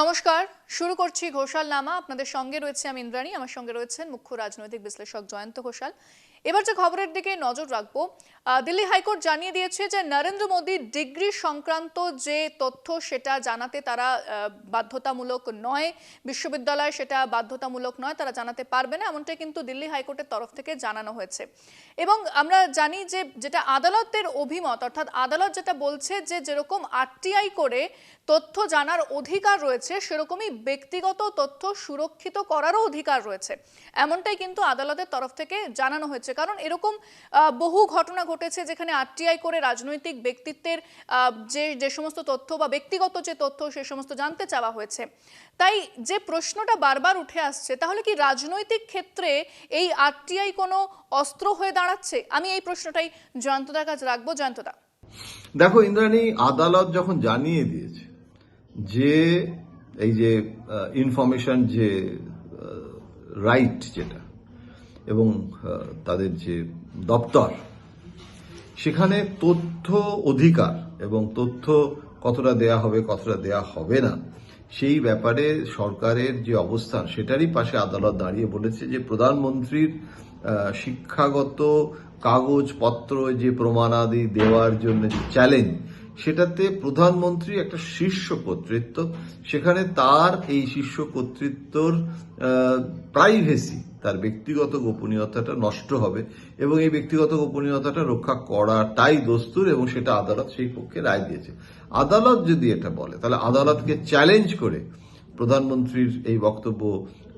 নমস্কার, শুরু করছি ঘোষাল নামা আপনাদের সঙ্গে রয়েছে আমি ইন্দ্রাণী, আমার সঙ্গে রয়েছেন মুখ্য রাজনৈতিক বিশ্লেষক জয়ন্ত ঘোষাল। এবার যে খবরের দিকে নজর রাখব দিল্লি হাইকোর্ট জানিয়ে দিয়েছে যে নরেন্দ্র মোদী ডিগ্রি সংক্রান্ত যে তথ্য সেটা জানাতে তারা বাধ্যতামূলক নয়। বিশ্ববিদ্যালয় সেটা বাধ্যতামূলক নয়, তারা জানাতে পারবে না, এমনটাই কিন্তু দিল্লি হাইকোর্টের তরফ থেকে জানানো হয়েছে। এবং আমরা জানি যে যেটা আদালতের অভিমত, অর্থাৎ আদালত যেটা বলছে যে যেরকম আরটিআই করে তথ্য জানার অধিকার রয়েছে, সেরকমই ব্যক্তিগত তথ্য সুরক্ষিত করারও অধিকার রয়েছে। এমনটাই কিন্তু আদালতের তরফ থেকে জানানো হয়েছে কারণ এরকম বহু ঘটনা ঘটেছে যেখানে আরটিআই করে রাজনৈতিক ব্যক্তিত্বের যে যে সমস্ত তথ্য বা ব্যক্তিগত যে তথ্য সে সমস্ত জানতে চাওয়া হয়েছে। তাই যে প্রশ্নটা বারবার উঠে আসছে, তাহলে কি রাজনৈতিক ক্ষেত্রে এই আরটিআই কোনো অস্ত্র হয়ে দাঁড়াচ্ছে? আমি এই প্রশ্নটাই জয়ন্তদার কাছে রাখব। জয়ন্তদা। দেখো ইন্দ্রাণী, আদালত যখন জানিয়ে দিয়েছে যে, এই যে ইনফরমেশন যে রাইট যেটা এবং তাদের যে দপ্তর, সেখানে তথ্য অধিকার এবং তথ্য কতটা দেয়া হবে, কতটা দেয়া হবে না, সেই ব্যাপারে সরকারের যে অবস্থান, সেটারই পাশে আদালত দাঁড়িয়ে বলেছে যে প্রধানমন্ত্রীর শিক্ষাগত কাগজপত্র যে প্রমাণাদি দেওয়ার জন্য যে চ্যালেঞ্জ সেটাতে প্রধানমন্ত্রী একটা শীর্ষ কর্তৃত্ব, সেখানে তার এই শীর্ষ কর্তৃত্বর প্রাইভেসি তার ব্যক্তিগত গোপনীয়তাটা নষ্ট হবে এবং এই ব্যক্তিগত গোপনীয়তাটা রক্ষা করাটাই দস্তুর এবং সেটা আদালত সেই পক্ষে রায় দিয়েছে। আদালত যদি এটা বলে, তাহলে আদালতকে চ্যালেঞ্জ করে প্রধানমন্ত্রীর এই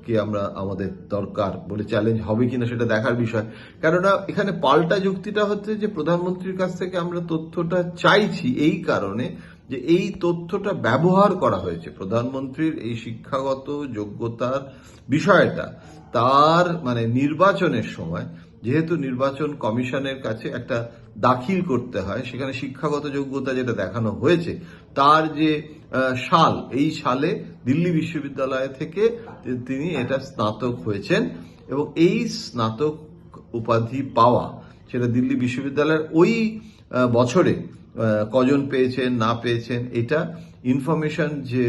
বক্তব্যকে আমরা আমাদের দরকার বলে চ্যালেঞ্জ হবে কিনা সেটা দেখার বিষয়। কেননা এখানে পাল্টা যুক্তিটা হচ্ছে যে প্রধানমন্ত্রীর কাছ থেকে আমরা তথ্যটা চাইছি এই কারণে যে এই তথ্যটা ব্যবহার করা হয়েছে। প্রধানমন্ত্রীর এই শিক্ষাগত যোগ্যতার বিষয়টা তার মানে নির্বাচনের সময় যেহেতু নির্বাচন কমিশনের কাছে একটা দাখিল করতে হয়, সেখানে শিক্ষাগত যোগ্যতা যেটা দেখানো হয়েছে, তার যে সাল, এই সালে দিল্লি বিশ্ববিদ্যালয় থেকে তিনি এটা স্নাতক হয়েছেন এবং এই স্নাতক উপাধি পাওয়া, সেটা দিল্লি বিশ্ববিদ্যালয়ের ওই বছরে কজন পেয়েছেন, না পেয়েছেন, এটা ইনফরমেশন যে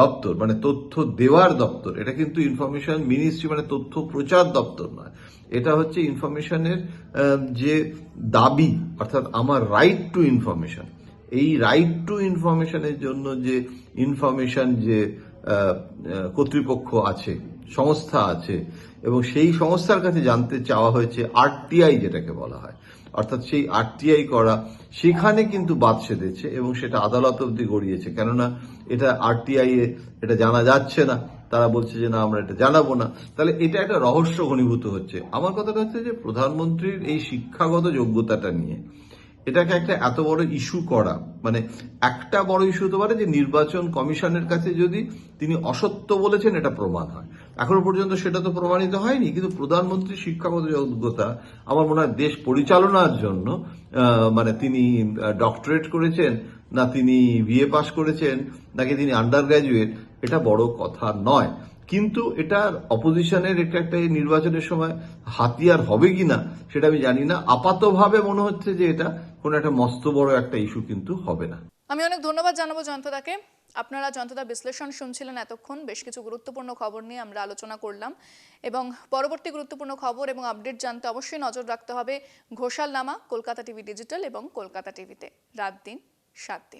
দপ্তর মানে তথ্য দেওয়ার দপ্তর, এটা কিন্তু ইনফরমেশন মিনিস্ট্রি মানে তথ্য প্রচার দপ্তর নয়। এটা হচ্ছে ইনফরমেশনের যে দাবি, অর্থাৎ আমার রাইট টু ইনফরমেশন এই রাইট টু ইনফরমেশনের জন্য যে ইনফরমেশন যে কর্তৃপক্ষ আছে, সংস্থা আছে, এবং সেই সংস্থার কাছে জানতে চাওয়া হয়েছে আরটিআই যেটাকে বলা হয়। অর্থাৎ সেই আরটিআই করা সেখানে কিন্তু বাদ সেধেছে এবং সেটা আদালত অব্দি গড়িয়েছে। কেননা এটা আরটিআই এ এটা জানা যাচ্ছে না। তারা বলছে যে, না, আমরা এটা জানাব না। তাহলে এটা একটা রহস্য ঘনীভূত হচ্ছে। আমার কথাটা হচ্ছে যে, প্রধানমন্ত্রীর এই শিক্ষাগত যোগ্যতাটা নিয়ে এটাকে একটা এত বড় ইস্যু করা। মানে একটা বড় ইস্যু হতে পারে যে নির্বাচন কমিশনের কাছে যদি তিনি অসত্য বলেছেন, এটা প্রমাণ হয়। এখনও পর্যন্ত সেটা তো প্রমাণিত হয়নি, কিন্তু প্রধানমন্ত্রী শিক্ষাগত যোগ্যতা আমার মনে হয় দেশ পরিচালনার জন্য মানে তিনি ডক্টরেট করেছেন, না তিনি বিএ পাশ করেছেন, নাকি তিনি আন্ডার গ্রাজুয়েট এটা বড় কথা নয়। কিন্তু এটার অপোজিশনের এটা একটা এই নির্বাচনের সময় হাতিয়ার হবে কিনা সেটা আমি জানি না। আপাতভাবে মনে হচ্ছে যে এটা কোনো একটা মস্ত বড় একটা ইস্যু কিন্তু হবে না। আমি অনেক ধন্যবাদ জানাব জয়ন্তদাকে আপনারা জয়ন্তদা বিশ্লেষণ শুনছিলেন এতক্ষণ, বেশ কিছু গুরুত্বপূর্ণ খবর নিয়ে আমরা আলোচনা করলাম। এবং পরবর্তী গুরুত্বপূর্ণ খবর এবং আপডেট জানতে অবশ্যই নজর রাখতে হবে ঘোষাল নামা কলকাতা টিভি ডিজিটাল এবং কলকাতা টিভিতে। রাত দিন, সাত দিন।